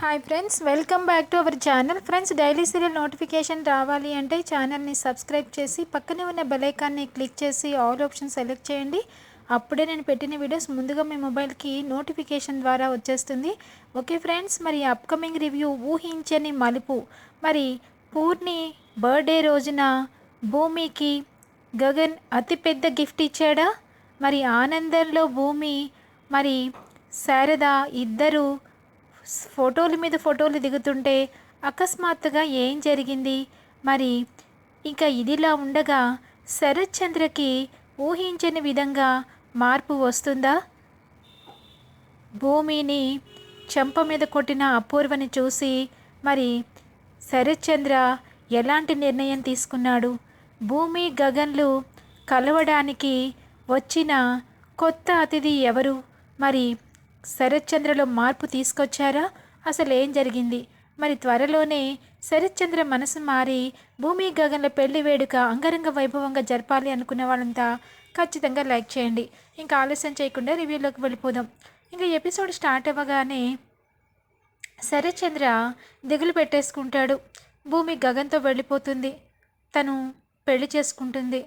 Hi friends welcome back to our channel friends daily serial notification రావాలి అంటే ఛానల్ని subscribe చేసి పక్కనే ఉన్న బెలైకాన్ని క్లిక్ చేసి ఆల్ ఆప్షన్ సెలెక్ట్ చేయండి. అప్పుడే నేను పెట్టిన వీడియోస్ ముందుగా మీ మొబైల్కి నోటిఫికేషన్ ద్వారా వచ్చేస్తుంది. ఓకే ఫ్రెండ్స్ మరి అప్కమింగ్ రివ్యూ ఊహించని మలుపు. మరి పూర్ణి బర్త్డే రోజున భూమికి గగన్ అతిపెద్ద గిఫ్ట్ ఇచ్చాడా? మరి ఆనందంలో భూమి మరి శారద ఇద్దరు ఫోటోల మీద ఫోటోలు దిగుతుంటే అకస్మాత్తుగా ఏం జరిగింది? మరి ఇంకా ఇదిలా ఉండగా శరత్ చంద్రకి ఊహించని విధంగా మార్పు వస్తుందా? భూమిని చెంప మీద కొట్టిన అపూర్వని చూసి మరి శరత్ చంద్ర ఎలాంటి నిర్ణయం తీసుకున్నాడు? భూమి గగన్లు కలవడానికి వచ్చిన కొత్త అతిథి ఎవరు? మరి శరత్చంద్రలో మార్పు తీసుకొచ్చారా? అసలు ఏం జరిగింది? మరి త్వరలోనే శరత్చంద్ర మనసు మారి భూమి గగన్ల పెళ్ళి వేడుక అంగరంగ వైభవంగా జరపాలి అనుకునే వాళ్ళంతా ఖచ్చితంగా లైక్ చేయండి. ఇంకా ఆలస్యం చేయకుండా రివ్యూలోకి వెళ్ళిపోదాం. ఇంకా ఎపిసోడ్ స్టార్ట్ అవ్వగానే శరత్చంద్ర దిగులు పెట్టేసుకుంటాడు. భూమి గగన్తో వెళ్ళిపోతుంది. తను పెళ్ళి చేసుకుంటుంది.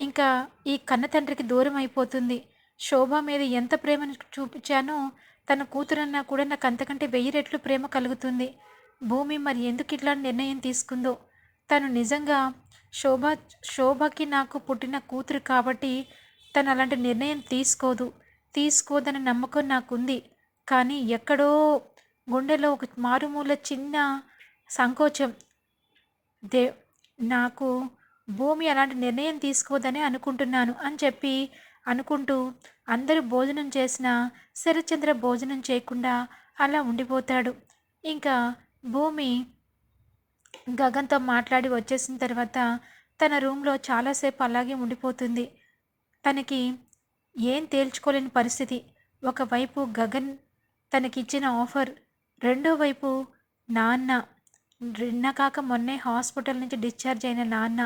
ఇంకా ఈ కన్న తండ్రికి దూరం అయిపోతుంది. శోభ మీద ఎంత ప్రేమను చూపించానో తన కూతురన్నా కూడా నాకు అంతకంటే వెయ్యి రెట్లు ప్రేమ కలుగుతుంది. భూమి మరి ఎందుకు ఇట్లా నిర్ణయం తీసుకుందో? తను నిజంగా శోభ శోభకి నాకు పుట్టిన కూతురు కాబట్టి తను అలాంటి నిర్ణయం తీసుకోదు. తీసుకోదన్న నమ్మకం నాకుంది. కానీ ఎక్కడో గుండెలో ఒక మారుమూల చిన్న సంకోచం. దే నాకు భూమి అలాంటి నిర్ణయం తీసుకోదని అనుకుంటున్నాను అని చెప్పి అనుకుంటూ అందరూ భోజనం చేసినా శరచంద్ర భోజనం చేయకుండా అలా ఉండిపోతాడు. ఇంకా భూమి గగన్తో మాట్లాడి వచ్చేసిన తర్వాత తన రూమ్లో చాలాసేపు అలాగే ఉండిపోతుంది. తనకి ఏం తేల్చుకోలేని పరిస్థితి. ఒకవైపు గగన్ తనకిచ్చిన ఆఫర్ రెండో వైపు నాన్న నిన్న కాక మొన్నే హాస్పిటల్ నుంచి డిశ్చార్జ్ అయిన నాన్న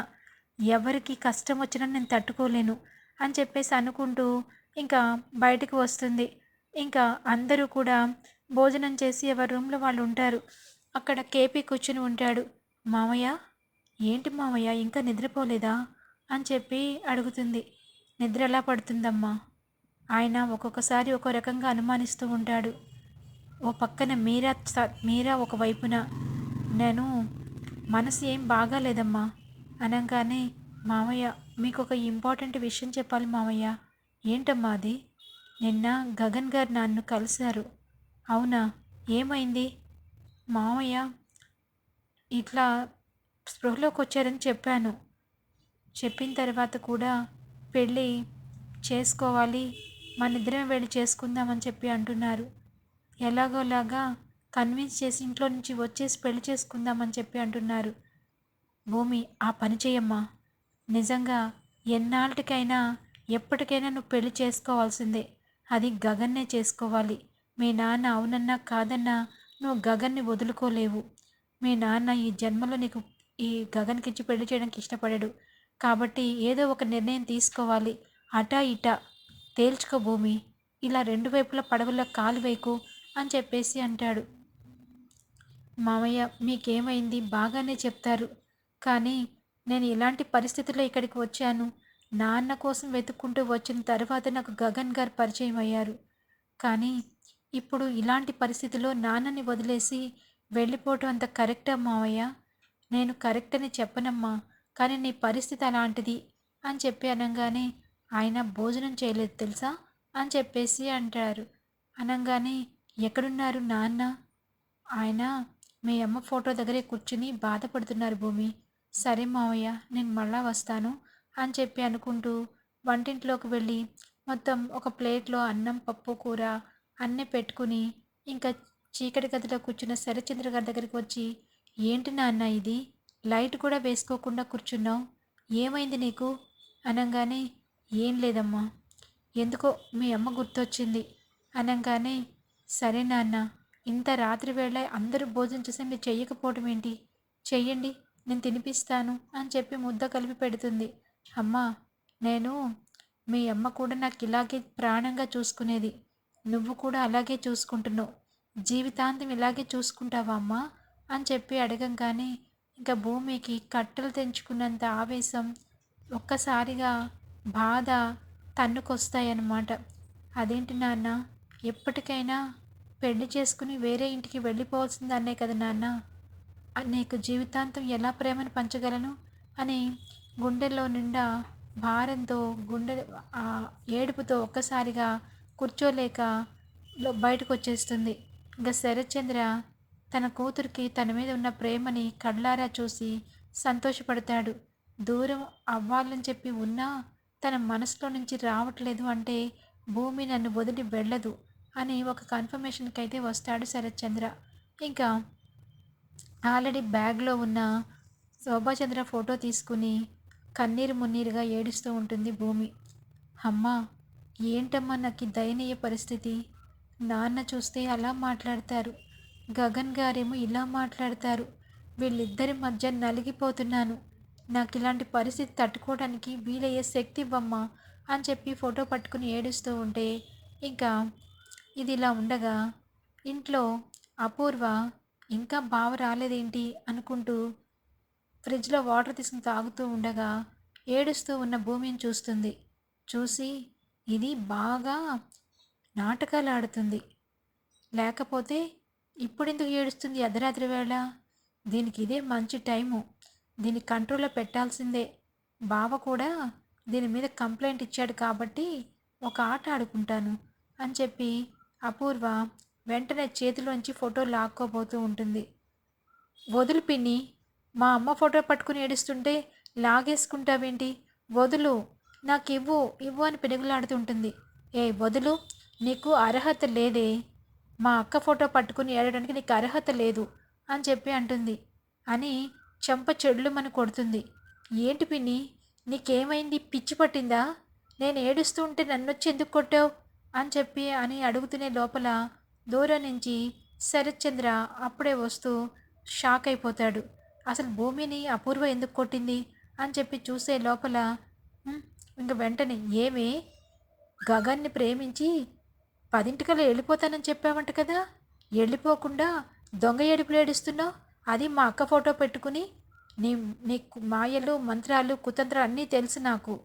ఎవరికి కష్టం వచ్చినా నేను తట్టుకోలేను. అని చెప్పేసి అనుకుంటూ ఇంకా బయటకు వస్తుంది. ఇంకా అందరూ కూడా భోజనం చేసి ఎవరి రూమ్లో వాళ్ళు ఉంటారు. అక్కడ కేపీ కూర్చుని ఉంటాడు. మామయ్య ఏంటి మామయ్య ఇంకా నిద్రపోలేదా? అని చెప్పి అడుగుతుంది. నిద్ర ఎలా పడుతుందమ్మా? ఆయన ఒక్కొక్కసారి ఒక రకంగా అనుమానిస్తూ ఉంటాడు. ఓ పక్కన మీరా మీరా ఒక వైపున నేను మనసు ఏం బాగాలేదమ్మా అనగానే మామయ్య మీకు ఒక ఇంపార్టెంట్ విషయం చెప్పాలి మామయ్య ఏంటమ్మా అది? నిన్న గగన్ గారు నన్ను కలిశారు. అవునా? ఏమైంది? మామయ్య ఇట్లా స్పృహలోకి వచ్చారని చెప్పాను. చెప్పిన తర్వాత కూడా పెళ్ళి చేసుకోవాలి మన ఇద్దరం వెళ్ళి చేసుకుందామని చెప్పి అంటున్నారు. ఎలాగోలాగా కన్విన్స్ చేసి ఇంట్లో నుంచి వచ్చేసి పెళ్ళి చేసుకుందామని చెప్పి అంటున్నారు. భూమి ఆ పని చేయమ్మా నిజంగా ఎన్నాళ్ళకైనా ఎప్పటికైనా నువ్వు పెళ్ళి చేసుకోవాల్సిందే. అది గగన్నే చేసుకోవాలి. మీ నాన్న అవునన్నా కాదన్నా నువ్వు గగన్ని వదులుకోలేవు. మీ నాన్న ఈ జన్మలో నీకు ఈ గగన్కిచ్చి పెళ్ళి చేయడానికి ఇష్టపడాడు. కాబట్టి ఏదో ఒక నిర్ణయం తీసుకోవాలి. అటా ఇటా. తేల్చుకో భూమి. ఇలా రెండు వైపుల పడవలో కాలు వేయకు అని చెప్పేసి అంటాడు. మామయ్య మీకేమైంది? బాగానే చెప్తారు. కానీ నేను ఇలాంటి పరిస్థితుల్లో ఇక్కడికి వచ్చాను. నాన్న కోసం వెతుక్కుంటూ వచ్చిన తర్వాత నాకు గగన్ గారు పరిచయం అయ్యారు. కానీ ఇప్పుడు ఇలాంటి పరిస్థితిలో నాన్నని వదిలేసి వెళ్ళిపోవటం అంత కరెక్టా మావయ్య? నేను కరెక్ట్ అని చెప్పనమ్మా కానీ నీ పరిస్థితి అలాంటిది అని చెప్పి అనగానే ఆయన భోజనం చేయలేదు తెలుసా? అని చెప్పేసి అంటారు. అనగానే ఎక్కడున్నారు నాన్న? ఆయన మీ అమ్మ ఫోటో దగ్గరే కూర్చుని బాధపడుతున్నారు భూమి. సరే మావయ్య నేను మళ్ళా వస్తాను అని చెప్పి అనుకుంటూ వంటింట్లోకి వెళ్ళి మొత్తం ఒక ప్లేట్లో అన్నం పప్పు కూర అన్నీ పెట్టుకుని ఇంకా చీకటి గదిలో కూర్చున్న శరచంద్ర గారి దగ్గరికి వచ్చి ఏంటి నాన్న ఇది? లైట్ కూడా వేసుకోకుండా కూర్చున్నావు? ఏమైంది నీకు? అనగానే ఏం లేదమ్మా. ఎందుకో మీ అమ్మ గుర్తొచ్చింది. అనగానే సరే నాన్న ఇంత రాత్రి వేళ అందరూ భోజనం చేసి మీరు చేయకపోవటం ఏంటి? చెయ్యండి. నేను తినిపిస్తాను అని చెప్పి ముద్ద కలిపి పెడుతుంది. అమ్మా నేను మీ అమ్మ కూడా నాకు ఇలాగే ప్రాణంగా చూసుకునేది. నువ్వు కూడా అలాగే చూసుకుంటున్నావు. జీవితాంతం ఇలాగే చూసుకుంటావా అమ్మా? అని చెప్పి అడగంగానే ఇంకా భూమికి కట్టెలు తెంచుకున్నంత ఆవేశం ఒక్కసారిగా బాధ తన్నుకొస్తాయన్నమాట. అదేంటి నాన్న? ఎప్పటికైనా పెళ్ళి చేసుకుని వేరే ఇంటికి వెళ్ళిపోవాల్సిందన్నే కదా నాన్న? నీకు జీవితాంతం ఎలా ప్రేమను పంచగలను? అని గుండెల్లో నిండా భారంతో గుండె ఏడుపుతో ఒక్కసారిగా కూర్చోలేక బయటకు వచ్చేస్తుంది ఇంకా శరత్చంద్ర తన కూతురికి తన మీద ఉన్న ప్రేమని కళ్ళారా చూసి సంతోషపడతాడు. దూరం అవ్వాలని చెప్పి ఉన్నా తన మనసులో నుంచి రావట్లేదు అంటే భూమి నన్ను వదిలి వెళ్ళదు అని ఒక కన్ఫర్మేషన్కి అయితే వస్తాడు శరత్చంద్ర. ఇంకా ఆల్రెడీ బ్యాగ్లో ఉన్న శోభాచంద్ర ఫోటో తీసుకుని కన్నీరు మున్నీరుగా ఏడుస్తూ ఉంటుంది భూమి. అమ్మా ఏంటమ్మా నాకు దయనీయ పరిస్థితి? నాన్న చూస్తే అలా మాట్లాడతారు. గగన్ గారేమో ఇలా మాట్లాడతారు. వీళ్ళిద్దరి మధ్య నలిగిపోతున్నాను. నాకు ఇలాంటి పరిస్థితి తట్టుకోవడానికి వీలయ్యే శక్తి ఇవ్వమ్మా అని చెప్పి ఫోటో పట్టుకుని ఏడుస్తూ ఉంటే ఇంకా ఇది ఇలా ఉండగా ఇంట్లో అపూర్వ ఇంకా బావ రాలేదేంటి అనుకుంటూ ఫ్రిడ్జ్లో వాటర్ తీసుకుని తాగుతూ ఉండగా ఏడుస్తూ ఉన్న భూమిని చూస్తుంది. చూసి ఇది బాగా నాటకాలు ఆడుతుంది. లేకపోతే ఇప్పుడెందుకు ఏడుస్తుంది అర్ధరాత్రి వేళ? దీనికి ఇదే మంచి టైము. దీన్ని కంట్రోల్లో పెట్టాల్సిందే. బావ కూడా దీని మీద కంప్లైంట్ ఇచ్చాడు కాబట్టి ఒక ఆట ఆడుకుంటాను అని చెప్పి అపూర్వ వెంటనే చేతిలోంచి ఫోటో లాక్కోబోతూ ఉంటుంది. వదులు పిన్ని మా అమ్మ ఫోటో పట్టుకుని ఏడుస్తుంటే లాగేసుకుంటావేంటి? వదులు నాకు ఇవ్వు ఇవ్వు అని పెనుగులాడుతుంటుంది. ఏ వదులు నీకు అర్హత లేదే. మా అక్క ఫోటో పట్టుకుని ఏడడానికి నీకు అర్హత లేదు అని చెప్పి అంటుంది. అని చెంప చెడులుమని కొడుతుంది. ఏంటి పిన్ని నీకేమైంది? పిచ్చి పట్టిందా? నేను ఏడుస్తూ ఉంటే నన్ను వచ్చి ఎందుకు కొట్టావు? అని చెప్పి అని అడుగుతునే లోపల దూరం నుంచి శరత్చంద్ర అప్పుడే వస్తూ షాక్ అయిపోతాడు. అసలు భూమిని అపూర్వ ఎందుకు కొట్టింది? అని చెప్పి చూసే లోపల ఇంక వెంటనే ఏమి? గగన్ని ప్రేమించి పదింటికల్లా వెళ్ళిపోతానని చెప్పావంట కదా? వెళ్ళిపోకుండా దొంగ ఏడుపులు ఏడుస్తున్నావు? అది మా అక్క ఫోటో పెట్టుకుని నీ నీ మాయలు మంత్రాలు కుతంత్రాలు అన్నీ తెలుసు నాకు.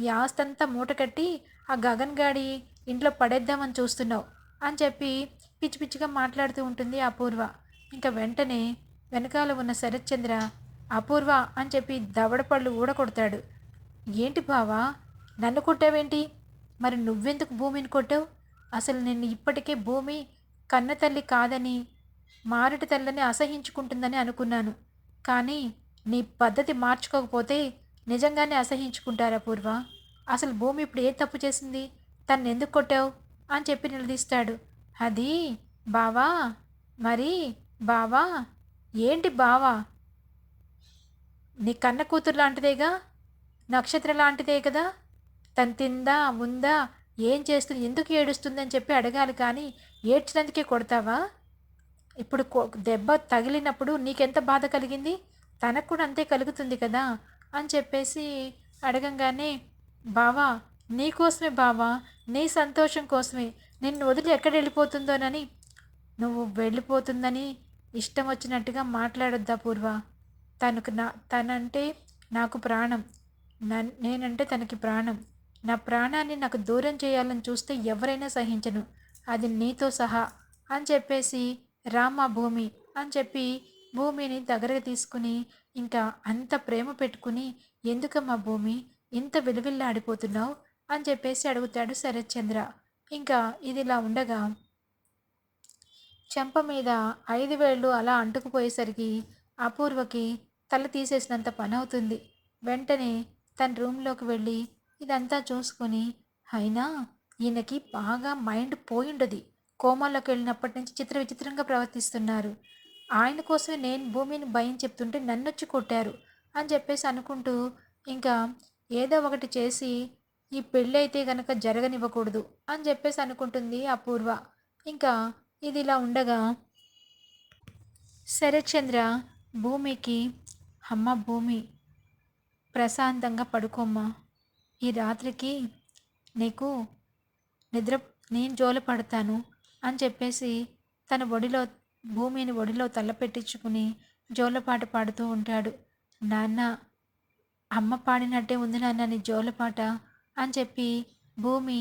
ఈ ఆస్తంతా మూట కట్టి ఆ గగన్ గాడి ఇంట్లో పడేద్దామని చూస్తున్నావు అని చెప్పి పిచ్చి పిచ్చిగా మాట్లాడుతూ ఉంటుంది అపూర్వ. ఇంకా వెంటనే వెనకాల ఉన్న శరత్చంద్ర అపూర్వ అని చెప్పి దవడపళ్ళు ఊడకొడతాడు ఏంటి బావా? నన్ను కొట్టావేంటి? మరి నువ్వెందుకు భూమిని కొట్టావు? అసలు నేను ఇప్పటికే భూమి కన్న తల్లి కాదని మారటి తల్లిని అసహించుకుంటుందని అనుకున్నాను. కానీ నీ పద్ధతి మార్చుకోకపోతే నిజంగానే అసహించుకుంటారా పూర్వ అసలు భూమి ఇప్పుడు ఏ తప్పు చేసింది? తన్ను ఎందుకు కొట్టావు? అని చెప్పి నిలదీస్తాడు. అది బావా మరి బావా ఏంటి బావా? నీ కన్న కూతురు లాంటిదేగా? నక్షత్రం లాంటిదే కదా? తను తిందా ఉందా ఏం చేస్తుంది ఎందుకు ఏడుస్తుందని చెప్పి అడగాలి కానీ ఏడ్చినందుకే కొడతావా? ఇప్పుడు దెబ్బ తగిలినప్పుడు నీకెంత బాధ కలిగింది? తనకు కూడా అంతే కలుగుతుంది కదా? అని చెప్పేసి అడగంగానే బావా నీ కోసమే బావా నీ సంతోషం కోసమే. నిన్ను వదిలి ఎక్కడ వెళ్ళిపోతుందోనని నువ్వు వెళ్ళిపోతుందని ఇష్టం వచ్చినట్టుగా మాట్లాడొద్దా పూర్వ? తనకు నా తనంటే నాకు ప్రాణం. నేనంటే తనకి ప్రాణం. నా ప్రాణాన్ని నాకు దూరం చేయాలని చూస్తే ఎవరైనా సహించను. అది నీతో సహా అని చెప్పేసి రామ భూమి అని చెప్పి భూమిని దగ్గరకు తీసుకుని ఇంకా అంత ప్రేమ పెట్టుకుని ఎందుకమ్మా భూమి ఇంత విలువిల్లాడిపోతున్నావు అని చెప్పేసి అడుగుతాడు శరత్చంద్ర. ఇంకా ఇది ఇలా ఉండగా చెంప మీద ఐదు వేళ్ళు అలా అంటుకుపోయేసరికి అపూర్వకి తల తీసేసినంత పని అవుతుంది వెంటనే తన రూమ్లోకి వెళ్ళి ఇదంతా చూసుకొని అయినా ఈయనకి బాగా మైండ్ పోయిండది. కోమాలోకి వెళ్ళినప్పటి నుంచి చిత్ర విచిత్రంగా ప్రవర్తిస్తున్నారు. ఆయన కోసమే నేను భూమిని భయం చెప్తుంటే నన్నొచ్చి కొట్టారు అని చెప్పేసి అనుకుంటూ ఇంకా ఏదో ఒకటి చేసి ఈ పెళ్ళైతే గనక జరగనివ్వకూడదు అని చెప్పేసి అనుకుంటుంది అపూర్వ. ఇంకా ఇది ఇలా ఉండగా శరత్చంద్ర భూమికి అమ్మ భూమి ప్రశాంతంగా పడుకోమ్మా. ఈ రాత్రికి నీకు నిద్ర నేను జోల పడతాను అని చెప్పేసి తన ఒడిలో భూమిని ఒడిలో తల్లపెట్టించుకుని జోలపాట పాడుతూ ఉంటాడు. నాన్న అమ్మ పాడినట్టే ఉంది నాన్న నీ జోలపాట అని చెప్పి భూమి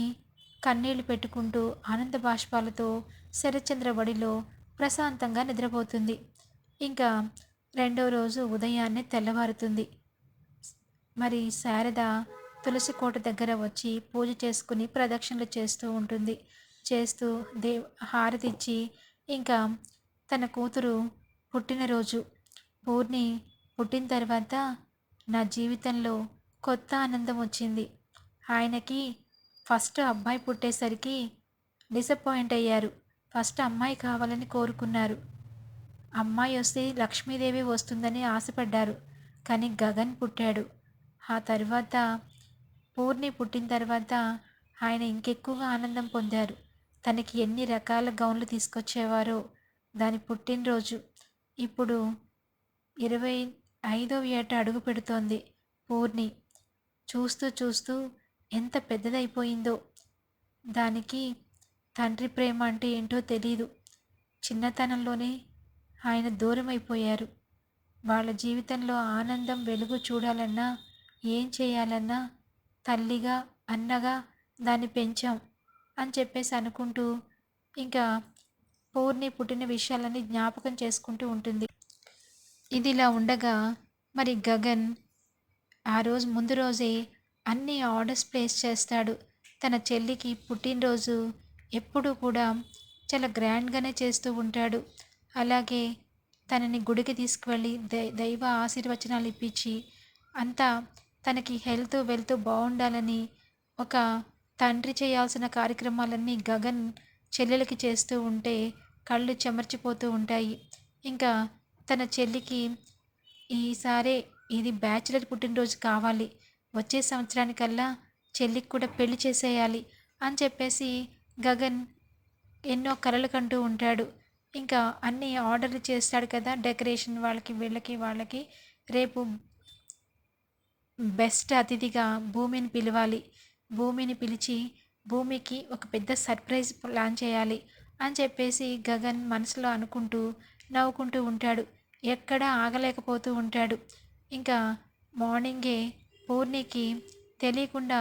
కన్నీళ్ళు పెట్టుకుంటూ ఆనంద బాష్పాలతో శరచంద్ర బడిలో ప్రశాంతంగా నిద్రపోతుంది. ఇంకా రెండో రోజు ఉదయాన్నే తెల్లవారుతుంది. మరి శారద తులసి కోట దగ్గర వచ్చి పూజ చేసుకుని ప్రదక్షిణలు చేస్తూ ఉంటుంది. చేస్తూ దేవ్ హారతి ఇచ్చి ఇంకా తన కూతురు పుట్టినరోజు పూర్ణి పుట్టిన తర్వాత నా జీవితంలో కొత్త ఆనందం వచ్చింది. ఆయనకి ఫస్ట్ అబ్బాయి పుట్టేసరికి డిసప్పాయింట్ అయ్యారు. ఫస్ట్ అమ్మాయి కావాలని కోరుకున్నారు. అమ్మాయి వస్తే లక్ష్మీదేవి వస్తుందని ఆశపడ్డారు. కానీ గగన్ పుట్టాడు. ఆ తర్వాత పూర్ణి పుట్టిన తర్వాత ఆయన ఇంకెక్కువగా ఆనందం పొందారు. తనకి ఎన్ని రకాల గౌన్లు తీసుకొచ్చేవారో దాని పుట్టినరోజు. ఇప్పుడు ఇరవై ఐదవ ఏట అడుగు పెడుతోంది పూర్ణి. చూస్తూ చూస్తూ ఎంత పెద్దదైపోయిందో. దానికి తండ్రి ప్రేమ అంటే ఏంటో తెలీదు. చిన్నతనంలోనే ఆయన దూరం అయిపోయారు వాళ్ళ జీవితంలో ఆనందం వెలుగు చూడాలన్నా ఏం చేయాలన్నా తల్లిగా అన్నగా దాన్ని పెంచాం అని చెప్పేసి అనుకుంటూ ఇంకా పూర్ణి పుట్టిన విషయాలన్నీ జ్ఞాపకం చేసుకుంటూ ఉంటుంది. ఇది ఇలా ఉండగా మరి గగన్ ఆ రోజు ముందు రోజే అన్ని ఆర్డర్స్ ప్లేస్ చేస్తాడు. తన చెల్లికి పుట్టినరోజు ఎప్పుడూ కూడా చాలా గ్రాండ్గానే చేస్తూ ఉంటాడు. అలాగే తనని గుడికి తీసుకువెళ్ళి దై దైవ ఆశీర్వచనాలు ఇప్పించి అంతా తనకి హెల్త్ వెల్త్ బాగుండాలని ఒక తండ్రి చేయాల్సిన కార్యక్రమాలన్నీ గగన్ చెల్లెలకి చేస్తూ ఉంటే కళ్ళు చెమర్చిపోతూ ఉంటాయి. ఇంకా తన చెల్లికి ఈసారే ఇది బ్యాచిలర్ పుట్టినరోజు కావాలి. వచ్చే సంవత్సరానికల్లా చెల్లికి కూడా పెళ్ళి చేసేయాలి అని చెప్పేసి గగన్ ఎన్నో కలలు కంటూ ఉంటాడు. ఇంకా అన్ని ఆర్డర్లు చేస్తాడు కదా డెకరేషన్ వాళ్ళకి వీళ్ళకి వాళ్ళకి. రేపు బెస్ట్ అతిథిగా భూమిని పిలవాలి. భూమిని పిలిచి భూమికి ఒక పెద్ద సర్ప్రైజ్ ప్లాన్ చేయాలి అని చెప్పేసి గగన్ మనసులో అనుకుంటూ నవ్వుకుంటూ ఉంటాడు. ఎక్కడా ఆగలేకపోతూ ఉంటాడు. ఇంకా మార్నింగే పూర్ణికి తెలియకుండా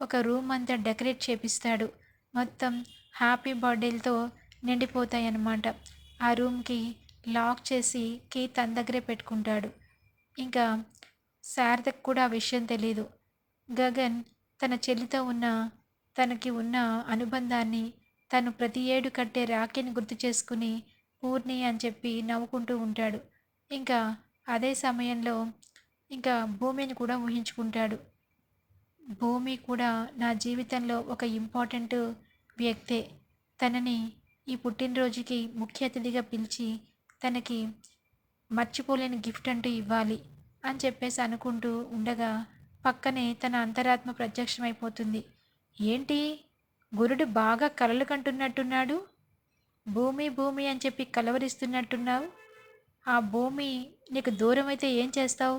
ఒక రూమ్ అంతా డెకరేట్ చేపిస్తాడు. మొత్తం హ్యాపీ బర్త్డేలతో నిండిపోతాయి అన్నమాట ఆ రూమ్కి లాక్ చేసి కీ తన దగ్గరే పెట్టుకుంటాడు. ఇంకా శారదకు కూడా ఆ విషయం తెలీదు. గగన్ తన చెల్లితో ఉన్న తనకి ఉన్న అనుబంధాన్ని తను ప్రతి ఏడు కట్టే రాఖీని గుర్తు చేసుకుని పూర్ణి అని చెప్పి నవ్వుకుంటూ ఉంటాడు. ఇంకా అదే సమయంలో ఇంకా భూమిని కూడా ఊహించుకుంటాడు. భూమి కూడా నా జీవితంలో ఒక ఇంపార్టెంట్ వ్యక్తే. తనని ఈ పుట్టినరోజుకి ముఖ్య అతిథిగా పిలిచి తనకి మర్చిపోలేని గిఫ్ట్ అంటూ ఇవ్వాలి అని చెప్పేసి అనుకుంటూ ఉండగా పక్కనే తన అంతరాత్మ ప్రత్యక్షమైపోతుంది. ఏంటి? గురుడు బాగా కలలు కంటున్నట్టున్నాడు? భూమి భూమి అని చెప్పి కలవరిస్తున్నట్టున్నావు? ఆ భూమి నీకు దూరం అయితే ఏం చేస్తావు?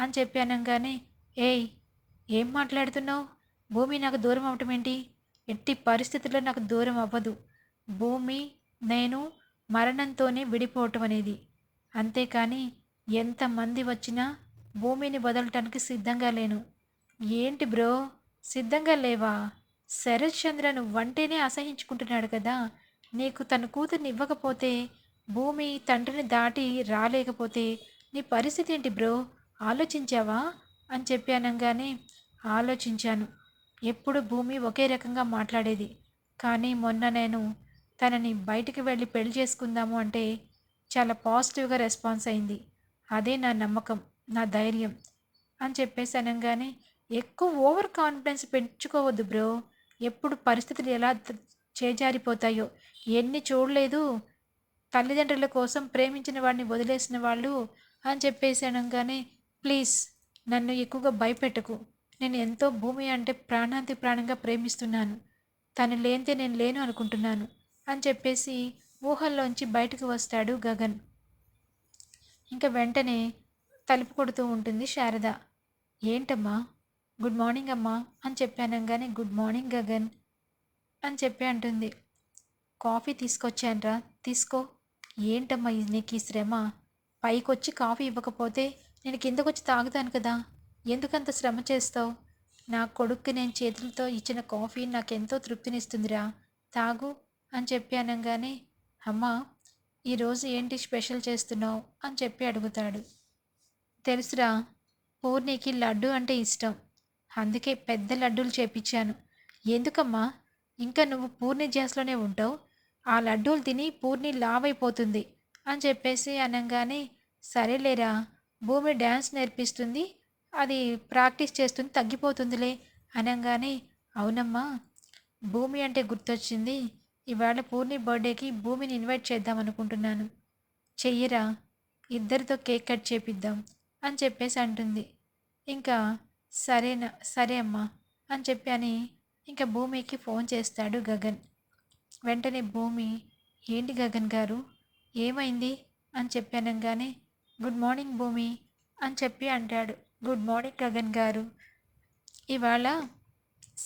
అని చెప్పాను కానీ ఏయ్ ఏం మాట్లాడుతున్నావు? భూమి నాకు దూరం అవటం ఏంటి? ఎట్టి పరిస్థితుల్లో నాకు దూరం అవ్వదు. భూమి నేను మరణంతోనే విడిపోవటం అనేది. అంతేకాని ఎంతమంది వచ్చినా భూమిని వదలటానికి సిద్ధంగా లేను. ఏంటి బ్రో? సిద్ధంగా లేవా? శరత్ చంద్రను వంటేనే అసహించుకుంటున్నాడు కదా! నీకు తన కూతుర్ని ఇవ్వకపోతే భూమి తండ్రిని దాటి రాలేకపోతే నీ పరిస్థితి ఏంటి బ్రో? ఆలోచించావా? అని చెప్పి అనగానే ఆలోచించాను. ఎప్పుడు భూమి ఒకే రకంగా మాట్లాడేది. కానీ మొన్న నేను తనని బయటికి వెళ్ళి పెళ్ళి చేసుకుందాము అంటే చాలా పాజిటివ్గా రెస్పాన్స్ అయింది. అదే నా నమ్మకం నా ధైర్యం అని చెప్పేసి అనగానే ఎక్కువ ఓవర్ కాన్ఫిడెన్స్ పెంచుకోవద్దు బ్రో. ఎప్పుడు పరిస్థితులు ఎలా చేజారిపోతాయో ఎన్ని చూడలేదు. తల్లిదండ్రుల కోసం ప్రేమించిన వాడిని వదిలేసిన వాళ్ళు అని చెప్పేసి అనగానే ప్లీజ్ నన్ను ఎక్కువగా భయపెట్టకు. నేను ఎంతో భూమి అంటే ప్రాణాంతి ప్రాణంగా ప్రేమిస్తున్నాను. తను లేనితే నేను లేను అనుకుంటున్నాను అని చెప్పేసి ఊహల్లోంచి బయటకు వస్తాడు గగన్. ఇంకా వెంటనే తలుపు కొడుతూ ఉంటుంది శారద. ఏంటమ్మా? గుడ్ మార్నింగ్ అమ్మా అని చెప్పాను కానీ గుడ్ మార్నింగ్ గగన్ అని చెప్పి అంటుంది. కాఫీ తీసుకొచ్చానురా తీసుకో. ఏంటమ్మా నీకు ఈ శ్రమ? పైకొచ్చి కాఫీ ఇవ్వకపోతే నేను కిందకొచ్చి తాగుతాను కదా. ఎందుకంత శ్రమ చేస్తావు? నా కొడుక్కి నేను చేతులతో ఇచ్చిన కాఫీ నాకెంతో తృప్తినిస్తుందిరా. తాగు అని చెప్పి అనగానే అమ్మా ఈరోజు ఏంటి స్పెషల్ చేస్తున్నావు? అని చెప్పి అడుగుతాడు. తెలుసురా పూర్ణికి లడ్డు అంటే ఇష్టం. అందుకే పెద్ద లడ్డూలు చేపించాను ఎందుకమ్మా? ఇంకా నువ్వు పూర్ణి జాస్లోనే ఉంటావు? ఆ లడ్డూలు తిని పూర్ణి లావైపోతుంది. అని చెప్పేసి అనగానే సరేలేరా భూమి డ్యాన్స్ నేర్పిస్తుంది అది ప్రాక్టీస్ చేస్తుంది తగ్గిపోతుందిలే అనగానే అవునమ్మా భూమి అంటే గుర్తొచ్చింది. ఇవాళ పూర్ణి బర్త్డేకి భూమిని ఇన్వైట్ చేద్దాం అనుకుంటున్నాను. చెయ్యరా ఇద్దరితో కేక్ కట్ చేపిద్దాం అని చెప్పేసి అంటుంది. ఇంకా సరేనా సరే అమ్మా అని చెప్పి అని ఇంకా భూమికి ఫోన్ చేస్తాడు గగన్. వెంటనే భూమి ఏంటి గగన్ గారు ఏమైంది? అని చెప్పి అనగానే గుడ్ మార్నింగ్ భూమి అని చెప్పి అంటాడు. గుడ్ మార్నింగ్ గగన్ గారు. ఇవాళ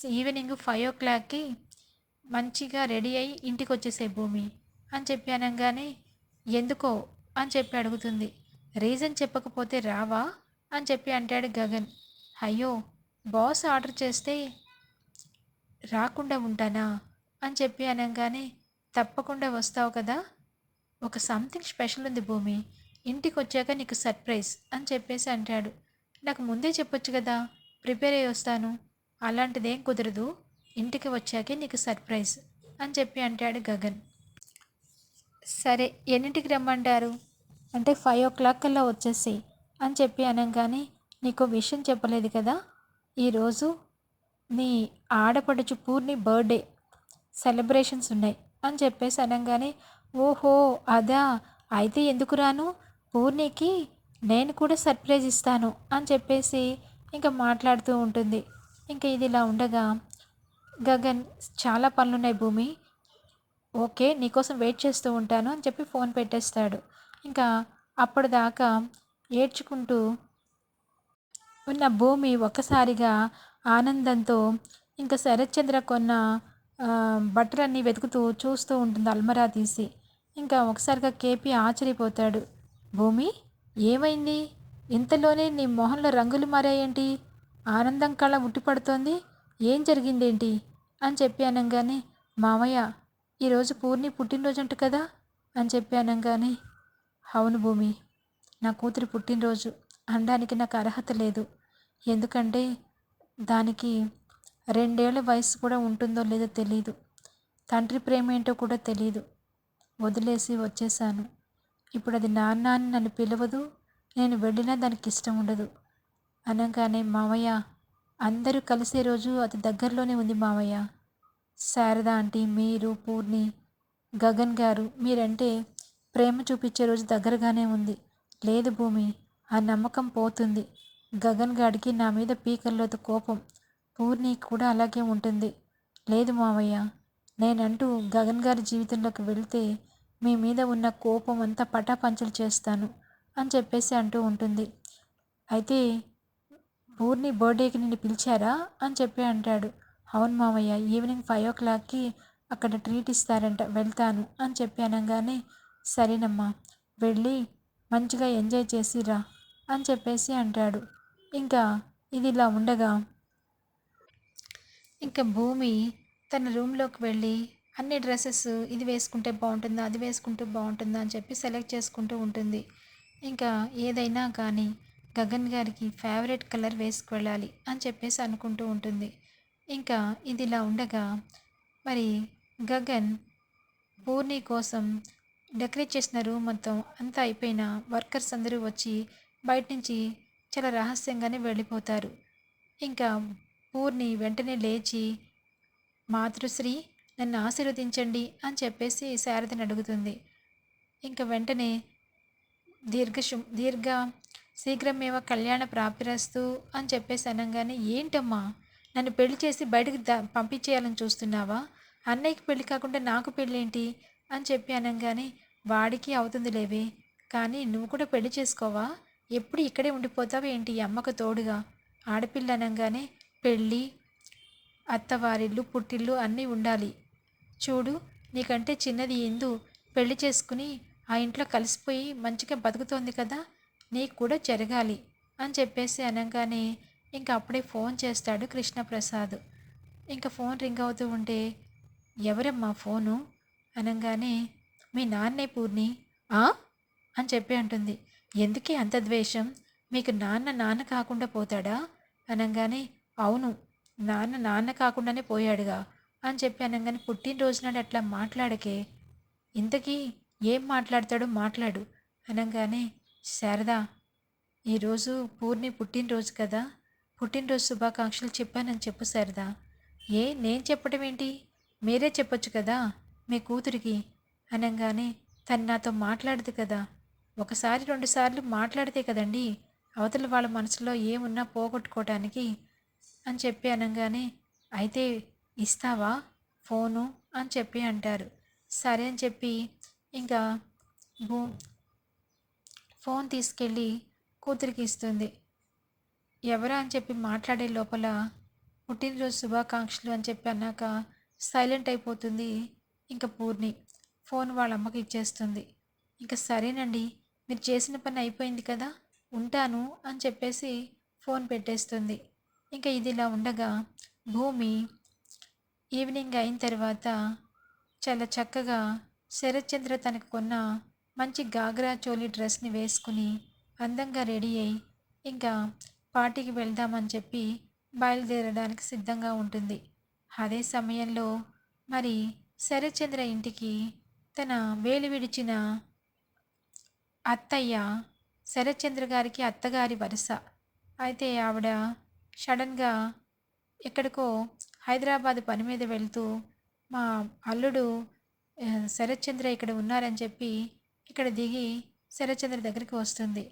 ఈవినింగ్ ఫైవ్ ఓ క్లాక్కి మంచిగా రెడీ అయ్యి ఇంటికి వచ్చేసే భూమి అని చెప్పి అనగానే ఎందుకో? అని చెప్పి అడుగుతుంది. రీజన్ చెప్పకపోతే రావా? అని చెప్పి అంటాడు గగన్. అయ్యో బాస్ ఆర్డర్ చేస్తే రాకుండా ఉంటానా? అని చెప్పి అనగానే తప్పకుండా వస్తావు కదా. ఒక సంథింగ్ స్పెషల్ ఉంది భూమి. ఇంటికి వచ్చాక నీకు సర్ప్రైజ్ అని చెప్పేసి అంటాడు. నాకు ముందే చెప్పొచ్చు కదా ప్రిపేర్ అయ్యి వస్తాను. అలాంటిదేం కుదరదు. ఇంటికి వచ్చాకే నీకు సర్ప్రైజ్ అని చెప్పి అంటాడు గగన్. సరే ఎన్నింటికి రమ్మంటారు? అంటే ఫైవ్ ఓ క్లాక్ కల్లా వచ్చేసి అని చెప్పి అనగానే నీకు విషయం చెప్పలేదు కదా ఈరోజు నీ ఆడపడుచు పూర్ణి బర్త్డే సెలబ్రేషన్స్ ఉన్నాయి అని చెప్పేసి అనగానే ఓహో అదా? అయితే ఎందుకు రాను? పూర్ణికి నేను కూడా సర్ప్రైజ్ ఇస్తాను అని చెప్పేసి ఇంకా మాట్లాడుతూ ఉంటుంది. ఇంకా ఇది ఇలా ఉండగా గగన్ చాలా పనులున్నాయి భూమి. ఓకే నీకోసం వెయిట్ చేస్తూ ఉంటాను అని చెప్పి ఫోన్ పెట్టేస్తాడు. ఇంకా అప్పటిదాకా ఏడ్చుకుంటూ ఉన్న భూమి ఒక్కసారిగా ఆనందంతో ఇంకా శరత్చంద్ర కొన్న బట్టలన్నీ వెతుకుతూ చూస్తూ ఉంటుంది. అల్మరా తీసి ఇంకా ఒకసారిగా కేపీ ఆశ్చర్యపోతాడు. భూమి ఏమైంది? ఇంతలోనే నీ మొహంలో రంగులు మారాయేంటి? ఆనందం కళ ఉట్టిపడుతోంది ఏం జరిగిందేంటి? అని చెప్పి అనగానే మామయ్య ఈరోజు పూర్ణి పుట్టినరోజు అంట కదా? అని చెప్పి అనగానే అవును భూమి నా కూతురి పుట్టినరోజు. అనడానికి నాకు అర్హత లేదు. ఎందుకంటే దానికి రెండేళ్ళ వయసు కూడా ఉంటుందో లేదో తెలియదు తండ్రి ప్రేమ ఏంటో కూడా తెలియదు వదిలేసి వచ్చేసాను. ఇప్పుడు అది నాన్న అని నన్ను పిలవదు నేను వెళ్ళినా దానికి ఇష్టం ఉండదు. అనగానే మావయ్య అందరూ కలిసే రోజు అతి దగ్గరలోనే ఉంది మావయ్య. శారద ఆంటీ మీరు పూర్ణి గగన్ గారు మీరంటే ప్రేమ చూపించే రోజు దగ్గరగానే ఉంది. లేదు భూమి ఆ నమ్మకం పోతుంది. గగన్ గాడికి నా మీద పీకల్లోత కోపం. పూర్ణి కూడా అలాగే ఉంటుంది. లేదు మావయ్య నేనంటూ గగన్ గారి జీవితంలోకి వెళితే మీ మీద ఉన్న కోపం అంతా పటాపంచలు చేస్తాను అని చెప్పేసి అంటూ ఉంటుంది. అయితే పూర్ణి బర్త్డేకి నిన్ను పిలిచారా అని చెప్పి అంటాడు. అవును మావయ్య ఈవినింగ్ ఫైవ్ ఓ క్లాక్కి అక్కడ ట్రీట్ ఇస్తారంట వెళ్తాను అని చెప్పి అనగానే సరేనమ్మా వెళ్ళి మంచిగా ఎంజాయ్ చేసి రా అని చెప్పేసి అంటాడు. ఇంకా ఇది ఇలా ఉండగా ఇంకా భూమి తన రూమ్లోకి వెళ్ళి అన్ని డ్రెస్సెస్ ఇది వేసుకుంటే బాగుంటుందా అది వేసుకుంటే బాగుంటుందా అని చెప్పి సెలెక్ట్ చేసుకుంటూ ఉంటుంది. ఇంకా ఏదైనా కానీ గగన్ గారికి ఫేవరెట్ కలర్ వేసుకువెళ్ళాలి అని చెప్పేసి అనుకుంటూ ఉంటుంది. ఇంకా ఇది ఇలా ఉండగా మరి గగన్ పూర్ణి కోసం డెకరేట్ చేసిన రూమ్ మొత్తం అంతా అయిపోయిన వర్కర్స్ అందరూ వచ్చి బయట నుంచి చాలా రహస్యంగానే వెళ్ళిపోతారు. ఇంకా పూర్ణి వెంటనే లేచి మాతృశ్రీ నన్ను ఆశీర్వదించండి అని చెప్పేసి శారదని అడుగుతుంది. ఇంకా వెంటనే దీర్ఘ దీర్ఘ శీఘ్రమేవ కళ్యాణ ప్రాప్తిరస్తు అని చెప్పేసి అనగానే ఏంటమ్మా? నన్ను పెళ్ళి చేసి బయటకు దా పంపించేయాలని చూస్తున్నావా? అన్నయ్యకి పెళ్ళి కాకుండా నాకు పెళ్ళేంటి? అని చెప్పి అనగానే వాడికి అవుతుంది లేవే. కానీ నువ్వు కూడా పెళ్ళి చేసుకోవా? ఎప్పుడు ఇక్కడే ఉండిపోతావు ఏంటి అమ్మకు తోడుగా? ఆడపిల్ల అనగానే పెళ్ళి అత్తవారిల్లు పుట్టిల్లు అన్నీ ఉండాలి. చూడు నీకంటే చిన్నది ఎందు పెళ్ళి చేసుకుని ఆ ఇంట్లో కలిసిపోయి మంచిగా బతుకుతోంది కదా నీకు కూడా జరగాలి అని చెప్పేసి అనగానే ఇంకా అప్పుడే ఫోన్ చేస్తాడు కృష్ణప్రసాద్. ఇంకా ఫోన్ రింగ్ అవుతూ ఉంటే ఎవరమ్మా ఫోను? అనగానే మీ నాన్నే పూర్ణి. ఆ? అని చెప్పి అంటుంది. ఎందుకే అంత ద్వేషం? మీకు నాన్న నాన్న కాకుండా పోతాడా? అనగానే అవును నాన్న నాన్న కాకుండానే పోయాడుగా. అని చెప్పి అనగానే పుట్టినరోజు నాడు అట్లా మాట్లాడకే ఇంతకీ ఏం మాట్లాడతాడో మాట్లాడు అనగానే శారదా ఈరోజు పూర్ణి పుట్టినరోజు కదా పుట్టినరోజు శుభాకాంక్షలు చెప్పానని చెప్పు శారదా. ఏ నేను చెప్పడం ఏంటి? మీరే చెప్పొచ్చు కదా మీ కూతురికి అనగానే తను నాతో మాట్లాడదు కదా ఒకసారి రెండుసార్లు మాట్లాడితే కదండి అవతల వాళ్ళ మనసులో ఏమున్నా పోగొట్టుకోవటానికి అని చెప్పి అనగానే అయితే ఇస్తావా? ఫోను అని చెప్పి అంటారు. సరే అని చెప్పి ఇంకా భూ ఫోన్ తీసుకెళ్ళి కూతురికి ఇస్తుంది. ఎవరా అని చెప్పి మాట్లాడే లోపల పుట్టినరోజు శుభాకాంక్షలు అని చెప్పి అన్నాక సైలెంట్ అయిపోతుంది ఇంకా పూర్ణి. ఫోన్ వాళ్ళ అమ్మకి ఇచ్చేస్తుంది. ఇంకా సరేనండి మీరు చేసిన పని అయిపోయింది కదా ఉంటాను అని చెప్పేసి ఫోన్ పెట్టేస్తుంది. ఇంకా ఇది ఇలా ఉండగా భూమి ఈవినింగ్ అయిన తర్వాత చాలా చక్కగా శరత్చంద్ర తనకు కొన్న మంచి గాగ్రా చోలీ డ్రెస్ని వేసుకుని అందంగా రెడీ అయి ఇంకా పార్టీకి వెళ్దామని చెప్పి బయలుదేరడానికి సిద్ధంగా ఉంటుంది. అదే సమయంలో మరి శరత్చంద్ర ఇంటికి తన వేలు విడిచిన అత్తయ్య శరత్చంద్ర గారికి అత్తగారి వరుస. అయితే ఆవిడ సడన్గా ఎక్కడికో హైదరాబాద్ పని మీద వెళ్తూ మా అల్లుడు శరత్చంద్ర ఇక్కడ ఉన్నారని చెప్పి ఇక్కడ దిగి శరత్చంద్ర దగ్గరికి వస్తుంది.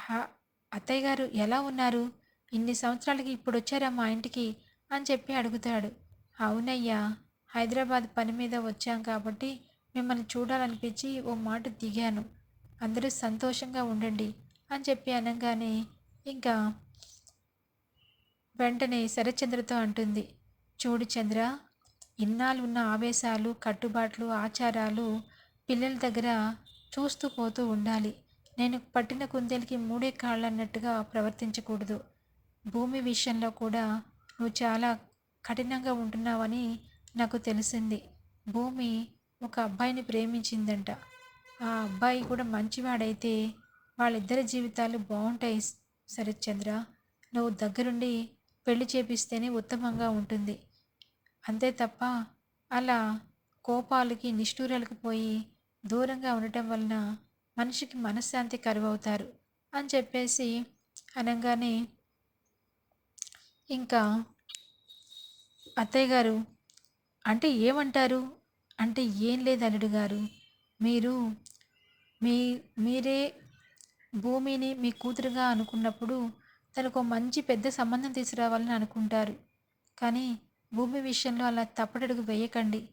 "హ- అత్తయ్య గారు ఎలా ఉన్నారు? ఇన్ని సంవత్సరాలకి ఇప్పుడు వచ్చారా మా ఇంటికి? అని చెప్పి అడుగుతాడు. అవునయ్యా హైదరాబాద్ పని మీద వచ్చాం కాబట్టి మిమ్మల్ని చూడాలనిపించి ఓ మాట దిగాను. అందరూ సంతోషంగా ఉండండి అని చెప్పి అనగానే ఇంకా వెంటనే శరత్చంద్రతో అంటుంది. చూడు చంద్ర ఇన్నాళ్ళు ఉన్న ఆవేశాలు కట్టుబాట్లు ఆచారాలు పిల్లల దగ్గర చూస్తూ పోతూ ఉండాలి. నేను పట్టిన కుందేలకి మూడే కాళ్ళు అన్నట్టుగా ప్రవర్తించకూడదు. భూమి విషయంలో కూడా నువ్వు చాలా కఠినంగా ఉంటున్నావని నాకు తెలిసింది. భూమి ఒక అబ్బాయిని ప్రేమించిందంట. ఆ అబ్బాయి కూడా మంచివాడైతే వాళ్ళిద్దరి జీవితాలు బాగుంటాయి శరత్చంద్ర నువ్వు దగ్గరుండి పెళ్ళి చేపిస్తేనే ఉత్తమంగా ఉంటుంది. అంతే తప్ప అలా కోపాలకి నిష్ఠూరాలకు పోయి దూరంగా ఉండటం వలన మనిషికి మనశ్శాంతి కరువవుతారు అని చెప్పేసి అనగానే ఇంకా అత్తయ్య గారు అంటే ఏమంటారు? అంటే ఏం లేదు అల్లుడు గారు మీరు మీ మీరే భూమిని మీ కూతురుగా అనుకున్నప్పుడు తనకు మంచి పెద్ద సంబంధం తీసుకురావాలని అనుకుంటారు. కానీ భూమి విషయంలో అలా తప్పటడుగు వేయకండి.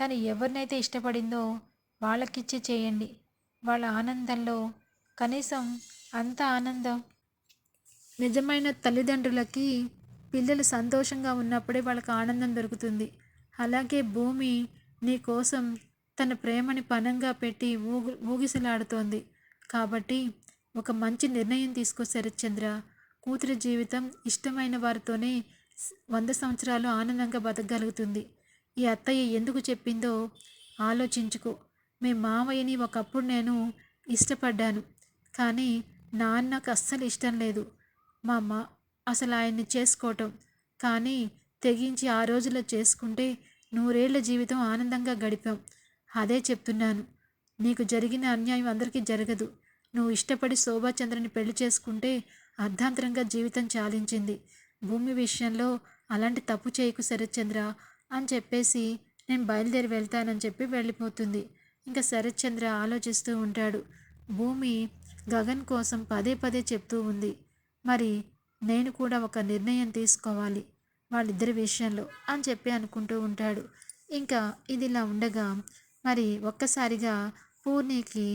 తను ఎవరినైతే ఇష్టపడిందో వాళ్ళకిచ్చి చేయండి. వాళ్ళ ఆనందంలో కనీసం అంత ఆనందం. నిజమైన తల్లిదండ్రులకి పిల్లలు సంతోషంగా ఉన్నప్పుడే వాళ్ళకి ఆనందం దొరుకుతుంది. అలాగే భూమి నీ కోసం తన ప్రేమని పనంగా పెట్టి ఊగు ఊగిసలాడుతోంది. కాబట్టి ఒక మంచి నిర్ణయం తీసుకో శరత్చంద్ర. కూతురి జీవితం ఇష్టమైన వారితోనే వంద సంవత్సరాలు ఆనందంగా బతకగలుగుతుంది. ఈ అత్తయ్య ఎందుకు చెప్పిందో ఆలోచించుకో. మీ మామయ్యని ఒకప్పుడు నేను ఇష్టపడ్డాను కానీ నాన్నకు అస్సలు ఇష్టం లేదు. మా అమ్మ అసలు ఆయన్ని చేసుకోవటం కానీ తెగించి ఆ రోజుల్లో చేసుకుంటే నూరేళ్ళ జీవితం ఆనందంగా గడిపాం. అదే చెప్తున్నాను నీకు జరిగిన అన్యాయం అందరికీ జరగదు. నువ్వు ఇష్టపడి శోభాచంద్రని పెళ్ళి చేసుకుంటే అర్ధాంతరంగా జీవితం చాలించింది. భూమి విషయంలో అలాంటి తప్పు చేయకు శరత్చంద్ర అని చెప్పేసి నేను బయలుదేరి వెళ్తానని చెప్పి వెళ్ళిపోతుంది. ఇంకా శరత్చంద్ర ఆలోచిస్తూ ఉంటాడు. భూమి గగన్ కోసం పదే పదే చెప్తూ ఉంది. మరి నేను కూడా ఒక నిర్ణయం తీసుకోవాలి వాళ్ళిద్దరి విషయంలో అని చెప్పి అనుకుంటూ ఉంటాడు. ఇంకా ఇది ఇలా ఉండగా మరి ఒక్కసారిగా పూర్ణికి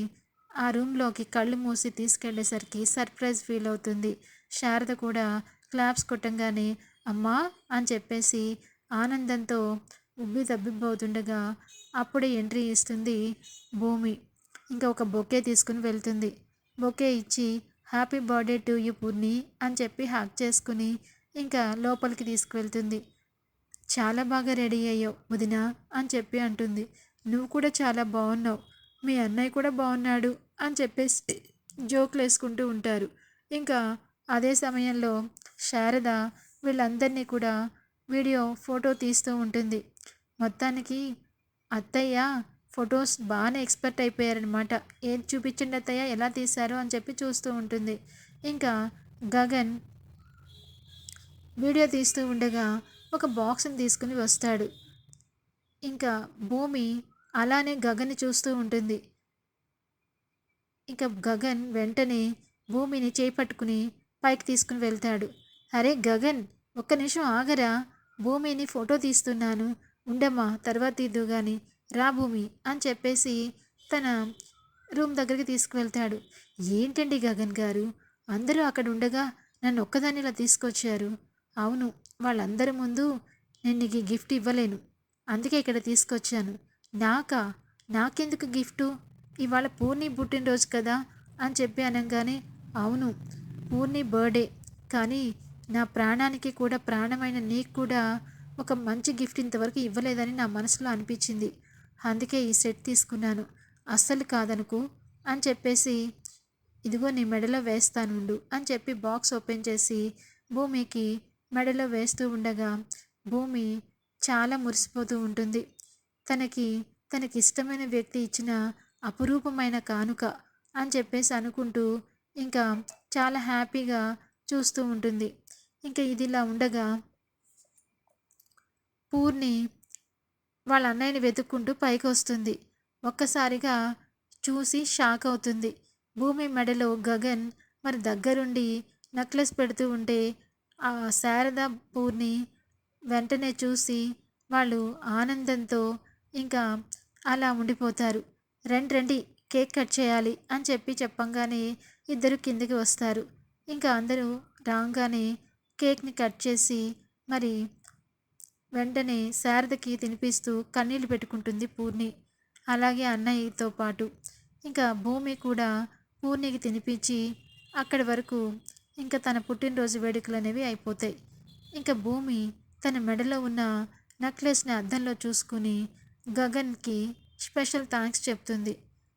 ఆ రూమ్లోకి కళ్ళు మూసి తీసుకెళ్ళేసరికి సర్ప్రైజ్ ఫీల్ అవుతుంది. శారద కూడా క్లాప్స్ కొట్టంగానే అమ్మా అని చెప్పేసి ఆనందంతో ఉబ్బి తబ్బిబ్బవుతుండగా అప్పుడే ఎంట్రీ ఇస్తుంది భూమి. ఇంకా ఒక బొకే తీసుకుని వెళ్తుంది. బొకే ఇచ్చి happy birthday to you Poorni అని చెప్పి హ్యాక్ చేసుకుని ఇంకా లోపలికి తీసుకువెళ్తుంది. చాలా బాగా రెడీ అయ్యావు వదిన అని చెప్పి అంటుంది. నువ్వు కూడా చాలా బాగున్నావు. మీ అన్నయ్య కూడా బాగున్నాడు అని చెప్పేసి జోకులు వేసుకుంటూ ఉంటారు. ఇంకా అదే సమయంలో శారద వీళ్ళందరినీ కూడా వీడియో ఫోటో తీస్తూ ఉంటుంది. మొత్తానికి అత్తయ్య ఫొటోస్ బాగానే ఎక్స్పర్ట్ అయిపోయారనమాట ఏది చూపించండి అత్తయ్య? ఎలా తీశారు? అని చెప్పి చూస్తూ ఉంటుంది. ఇంకా గగన్ వీడియో తీస్తూ ఉండగా ఒక బాక్స్ని తీసుకుని వస్తాడు. ఇంకా భూమి అలానే గగన్ని చూస్తూ ఉంటుంది. ఇంకా గగన్ వెంటనే భూమిని చేపట్టుకుని పైకి తీసుకుని వెళ్తాడు. అరే గగన్ ఒక్క నిమిషం ఆగరా. భూమిని ఫోటో తీస్తున్నాను. ఉండమ్మా తర్వాత తీద్దు కానీ రా భూమి అని చెప్పేసి తన రూమ్ దగ్గరికి తీసుకువెళ్తాడు. ఏంటండి గగన్ గారు? అందరూ అక్కడ ఉండగా నన్ను ఒక్కదాన్ని ఇలా తీసుకొచ్చారు. అవును వాళ్ళందరి ముందు నేను నీకు గిఫ్ట్ ఇవ్వలేను. అందుకే ఇక్కడ తీసుకొచ్చాను. నాకా? నాకెందుకు గిఫ్టు? ఇవాళ పూర్ణి పుట్టినరోజు కదా అని చెప్పి అనగానే అవును పూర్ణి బర్త్డే. కానీ నా ప్రాణానికి కూడా ప్రాణమైన నీకు కూడా ఒక మంచి గిఫ్ట్ ఇంతవరకు ఇవ్వలేదని నా మనసులో అనిపించింది. అందుకే ఈ సెట్ తీసుకున్నాను. అస్సలు కాదనుకు అని చెప్పేసి ఇదిగో నీ మెడలో వేస్తానుండు అని చెప్పి బాక్స్ ఓపెన్ చేసి భూమికి మెడలో వేస్తూ ఉండగా భూమి చాలా మురిసిపోతూ ఉంటుంది. తనకి తనకి ఇష్టమైన వ్యక్తి ఇచ్చిన అపురూపమైన కానుక అని చెప్పేసి అనుకుంటూ ఇంకా చాలా హ్యాపీగా చూస్తూ ఉంటుంది. ఇంకా ఇదిలా ఉండగా పూర్ణి వాళ్ళ అన్నయ్యని వెతుక్కుంటూ పైకి వస్తుంది. ఒక్కసారిగా చూసి షాక్ అవుతుంది. భూమి మెడలో గగన్ మరి దగ్గరుండి నెక్లెస్ పెడుతూ ఉంటే ఆ శారద పూర్ణి వెంటనే చూసి వాళ్ళు ఆనందంతో ఇంకా అలా ఉండిపోతారు. రండి రండి కేక్ కట్ చేయాలి అని చెప్పి చెప్పంగానే ఇద్దరు కిందికి వస్తారు. ఇంకా అందరూ రాగానే కేక్ని కట్ చేసి మరి వెంటనే శారదకి తినిపిస్తూ కన్నీళ్ళు పెట్టుకుంటుంది పూర్ణి. అలాగే అన్నయ్యతో పాటు. ఇంకా భూమి కూడా పూర్ణికి తినిపించి అక్కడి వరకు ఇంకా తన పుట్టినరోజు వేడుకలు అనేవి అయిపోతాయి. ఇంకా భూమి తన మెడలో ఉన్న నెక్లెస్ని అద్దంలో చూసుకుని గగన్కి స్పెషల్ థ్యాంక్స్ చెప్తుంది.